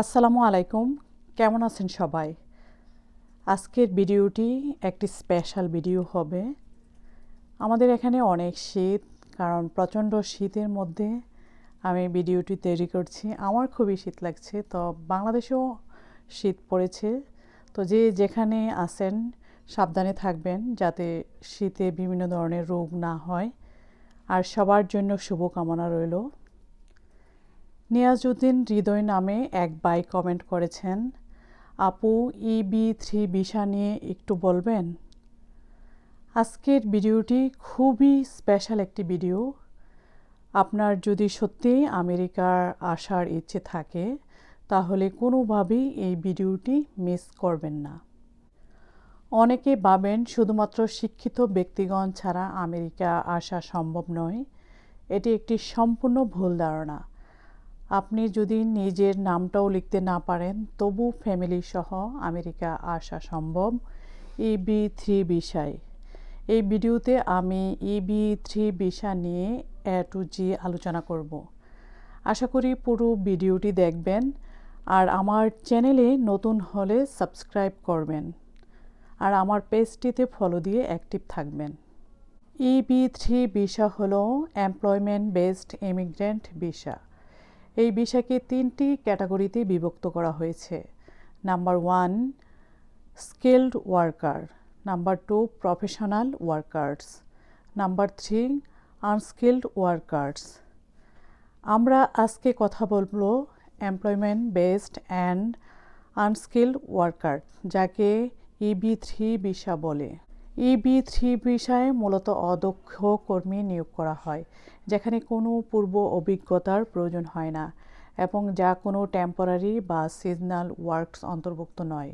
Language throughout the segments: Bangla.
আসসালামু আলাইকুম। কেমন আছেন সবাই? আজকের ভিডিওটি একটি স্পেশাল ভিডিও হবে। আমাদের এখানে অনেক শীত, কারণ প্রচণ্ড শীতের মধ্যে আমি ভিডিওটি তৈরি করছি। আমার খুবই শীত লাগছে, তো বাংলাদেশেও শীত পড়েছে। তো যে যেখানে আছেন, সাবধানে থাকবেন যাতে শীতে বিভিন্ন ধরনের রোগ না হয়। আর সবার জন্য শুভকামনা রইল। নিয়াজউদ্দিন হৃদয় নামে এক বাই কমেন্ট করেছেন, আপু ইবি থ্রি ভিসা নিয়ে একটু বলবেন? আজকের ভিডিওটি খুবই স্পেশাল একটি ভিডিও। আপনার যদি সত্যিই আমেরিকার আসার ইচ্ছে থাকে, তাহলে কোনোভাবেই এই ভিডিওটি মিস করবেন না। অনেকে ভাবেন শুধুমাত্র শিক্ষিত ব্যক্তিগণ ছাড়া আমেরিকা আসা সম্ভব নয়। এটি একটি সম্পূর্ণ ভুল ধারণা। আপনি যদি নিজের নামটাও লিখতে না পারেন, তবু ফ্যামিলি সহ আমেরিকা আসা সম্ভব। ইবি থ্রি বিষয় এই ভিডিওতে আমি ইবি থ্রি ভিসা নিয়ে এ টু জি আলোচনা করব। আশা করি পুরো ভিডিওটি দেখবেন আর আমার চ্যানেলে নতুন হলে সাবস্ক্রাইব করবেন আর আমার পেজটিতে ফলো দিয়ে অ্যাক্টিভ থাকবেন। ইবি থ্রি ভিসা হলো এমপ্লয়মেন্ট বেসড ইমিগ্রেন্ট ভিসা এই বিষয়কে তিনটি ক্যাটাগরিতে বিভক্ত করা হয়েছে। Number one, skilled worker. Number two, professional workers. Number three, unskilled workers. আমরা আজকে কথা বলব employment based and unskilled worker, যাকে ইবি থ্রি ভিসা বলে। ইবি থ্রি ভিসায় মূলত অদক্ষ কর্মী নিয়োগ করা হয়, যেখানে কোনো পূর্ব অভিজ্ঞতার প্রয়োজন হয় না এবং যা কোনো টেম্পোরারি বা সিজনাল ওয়ার্কস অন্তর্ভুক্ত নয়।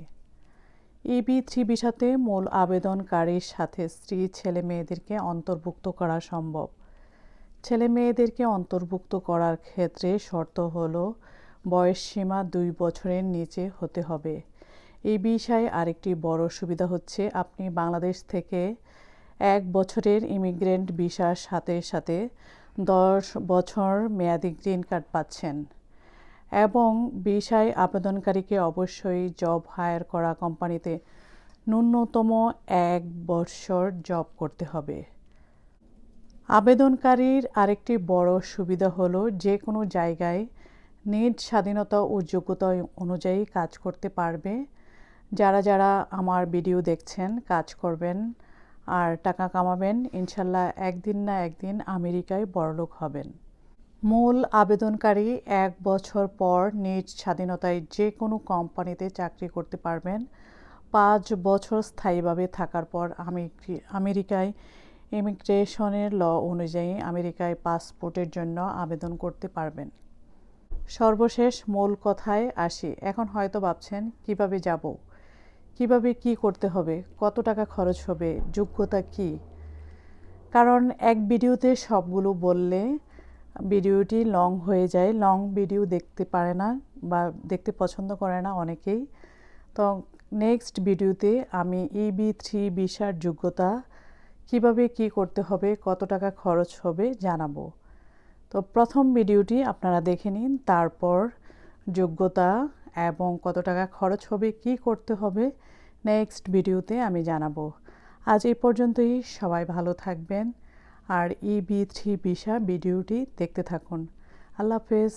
ইবি থ্রি ভিসাতে মূল আবেদনকারীর সাথে স্ত্রী, ছেলে মেয়েদেরকে অন্তর্ভুক্ত করা সম্ভব। ছেলে মেয়েদেরকে অন্তর্ভুক্ত করার ক্ষেত্রে শর্ত হলো বয়স সীমা দুই বছরের নিচে হতে হবে। এই বিষয়ে আরেকটি বড় সুবিধা হচ্ছে আপনি বাংলাদেশ থেকে এক বছরের ইমিগ্রেন্ট ভিসার সাথে সাথে দশ বছর মেয়াদি গ্রিন কার্ড পাচ্ছেন। এবং ভিসায় আবেদনকারীকে অবশ্যই জব হায়ার করা কোম্পানিতে ন্যূনতম এক বছর জব করতে হবে। আবেদনকারীর আরেকটি বড় সুবিধা হলো যে কোনো জায়গায় নিজ স্বাধীনতা ও যোগ্যতা অনুযায়ী কাজ করতে পারবে। যারা যারা আমার ভিডিও দেখছেন, কাজ করবেন আর টাকা কামাবেন, ইনশাল্লাহ একদিন না একদিন আমেরিকায় বড়লোক হবেন। মূল আবেদনকারী এক বছর পর নিজ স্বাধীনতায় যে কোনো কোম্পানিতে চাকরি করতে পারবেন। পাঁচ বছর স্থায়ীভাবে থাকার পর আমি আমেরিকায় ইমিগ্রেশনের ল অনুযায়ী আমেরিকায় পাসপোর্টের জন্য আবেদন করতে পারবেন। সর্বশেষ মূল কথায় আসি। এখন হয়তো ভাবছেন, কীভাবে যাব? কীভাবে কি করতে হবে? কত টাকা খরচ হবে? যোগ্যতা কি? কারণ এক ভিডিওতে সবগুলো বললে ভিডিওটি লং হয়ে যায়। লং ভিডিও দেখতে পারে না বা দেখতে পছন্দ করে না অনেকেই। তো নেক্সট ভিডিওতে আমি ইবি থ্রি বিশার যোগ্যতা কীভাবে কি করতে হবে, কত টাকা খরচ হবে জানাব। তো প্রথম ভিডিওটি আপনারা দেখে নিন, তারপর যোগ্যতা এবং কত টাকা খরচ হবে, কি করতে হবে নেক্সট ভিডিওতে আমি জানাব। আজ এই পর্যন্তই, সবাই ভালো থাকবেন। আর ই বি থ্রি ভিসা ভিডিওটি দেখতে থাকুন। আল্লাহ হাফেজ।